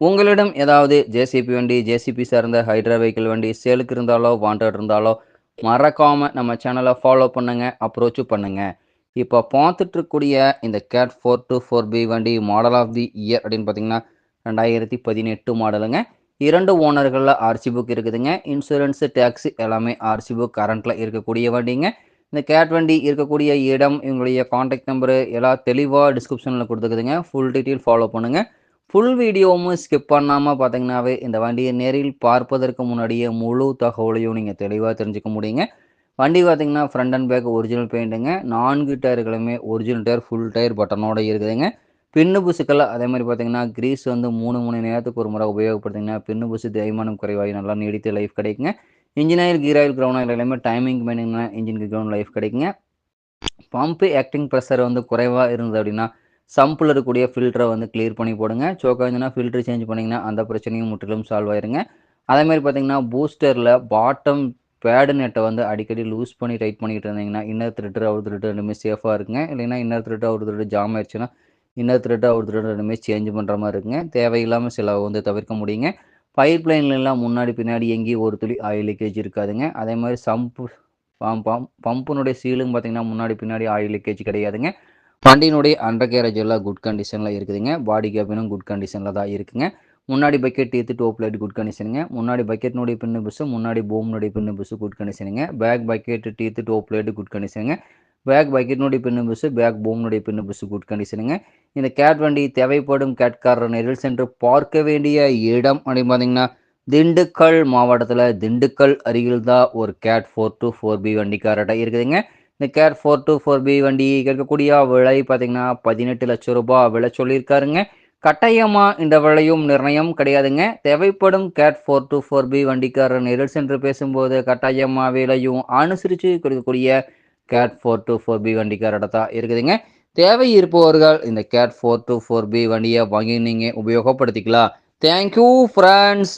உங்களிடம் ஏதாவது ஜேசிபி வண்டி ஜேசிபி சார்ந்த ஹைட்ரா வெஹிக்கிள் வண்டி சேலுக்கு இருந்தாலோ வாண்டட் இருந்தாலோ மறக்காமல் நம்ம சேனலை ஃபாலோ பண்ணுங்க அப்ரோச்சும் பண்ணுங்க. இப்போ பார்த்துட்ருக்கூடிய இந்த Cat four two four B வண்டி மாடல் ஆஃப் தி இயர் அப்படின்னு பார்த்தீங்கன்னா ரெண்டாயிரத்தி பதினெட்டு மாடலுங்க இரண்டு ஓனர்களில் ஆர்சி புக் இருக்குதுங்க. இன்சூரன்ஸு டேக்ஸு எல்லாமே ஆர்சி புக் கரண்ட்டில் இருக்கக்கூடிய வண்டிங்க. இந்த கேட் வண்டி இருக்கக்கூடிய இடம் இவங்களுடைய காண்டாக்ட் நம்பரு எல்லாம் தெளிவாக டிஸ்கிரிப்ஷனில் கொடுத்துக்குதுங்க. ஃபுல் டீட்டெயில் ஃபாலோ பண்ணுங்கள் ஃபுல் வீடியோவும் ஸ்கிப் பண்ணாமல் பார்த்தீங்கன்னாவே இந்த வண்டியை நேரில் பார்ப்பதற்கு முன்னாடியே முழு தகவலையும் நீங்கள் தெளிவாக தெரிஞ்சுக்க முடியுங்க. வண்டி பார்த்தீங்கன்னா ஃப்ரண்ட் அண்ட் பேக் ஒரிஜினல் பெயிண்ட்டுங்க நான்கு டயர்களுமே ஒரிஜினல் டயர் ஃபுல் டயர் பட்டனோட இருக்குதுங்க. பின்னு புசுக்கள் அதே மாதிரி பார்த்தீங்கன்னா கிரீஸ் வந்து மூணு மணி நேரத்துக்கு ஒரு முறை உபயோகப்படுத்திங்கன்னா பின்னு புசு தேய்மானம் குறைவாகி நல்லா நீடித்து லைஃப் கிடைக்குங்க. Engine oil gear oil ground oil எல்லாமே டைமிங் பண்ணிங்கன்னா இன்ஜினுக்கு கிரவுண்ட் லைஃப் கிடைக்குங்க. பம்பு ஆக்டிங் ப்ரெஷர் வந்து குறைவாக இருந்தது அப்படின்னா சம்பில் இருக்கக்கூடிய ஃபில்டரை வந்து கிளியர் பண்ணி போடுங்க. சோக்காக இருந்துச்சுன்னா ஃபில்டர் சேஞ்ச் பண்ணிங்கன்னா அந்த பிரச்சனையும் முற்றிலும் சால்வ் ஆயிருங்க. அதே மாதிரி பார்த்தீங்கன்னா பூஸ்டரில் பாட்டம் பேடு நெட்டை வந்து அடிக்கடி லூஸ் பண்ணி டைட் பண்ணிட்டு இருந்தீங்கன்னா இன்னர் த்ரெட்டு அவுட் த்ரெட்டு ரெண்டுமே சேஃபாக இருக்குங்க. இல்லைன்னா inner thread out thread jam ஆயிடுச்சுன்னா இன்னர் த்ரெட்டு அவுட் த்ரெட்டு ரெண்டுமே சேஞ்ச் பண்ணுற மாதிரி இருக்குங்க. தேவையில்லாமல் சில வந்து தவிர்க்க முடியுங்க. பைப் லைன்லாம் முன்னாடி பின்னாடி எங்கேயும் ஒரு துளி ஆயில் லீக்கேஜ் இருக்காதுங்க. அதே மாதிரி சம்பு பம் பம் பம்புனுடைய சீலும் பார்த்தீங்கன்னா முன்னாடி பின்னாடி ஆயில் லீக்கேஜ் கிடையாதுங்க. வண்டியினுடைய அண்டர் கேரேஜ் எல்லாம் குட் கண்டிஷனில் இருக்குதுங்க. பாடி கேபினும் குட் கண்டிஷனில் தான் இருக்குங்க. முன்னாடி bucket teeth top light good கண்டிஷனுங்க முன்னாடி பக்கெட்னுடைய பின்னு புஸ்ஸு முன்னாடி போம்னுடைய pin bush good கண்டிஷனுங்க back bucket teeth top light good கண்டிஷனுங்க back பக்கெட்னுடைய பின்னு புஸ்ஸு பேக் போம்னுடைய பின்னு புஸ்ஸு குட் கண்டிஷனுங்க இந்த கேட் வண்டி தேவைப்படும் கேட்காரர் நெரில் சென்று பார்க்க வேண்டிய இடம் அப்படின்னு பார்த்தீங்கன்னா திண்டுக்கல் மாவட்டத்தில் திண்டுக்கல் அருகில் தான் ஒரு Cat four two four B வண்டிக்காரட்ட இருக்குதுங்க. இந்த Cat four two four B வண்டி கேட்கக்கூடிய விலை பார்த்தீங்கன்னா பதினெட்டு லட்சம் ரூபாய் விலை சொல்லியிருக்காருங்க. கட்டாயமாக இந்த விலையும் நிர்ணயம் கிடையாதுங்க. தேவைப்படும் Cat four two four B வண்டிக்காரர் நேரில் சென்று பேசும்போது கட்டாயமாக விலையும் அனுசரித்து கொடுக்கக்கூடிய Cat four two four B வண்டிக்காரோட தான் இருக்குதுங்க. தேவை இருப்பவர்கள் இந்த Cat four two four B வண்டியை வாங்கி நீங்கள் உபயோகப்படுத்திக்கலாம். Thank you friends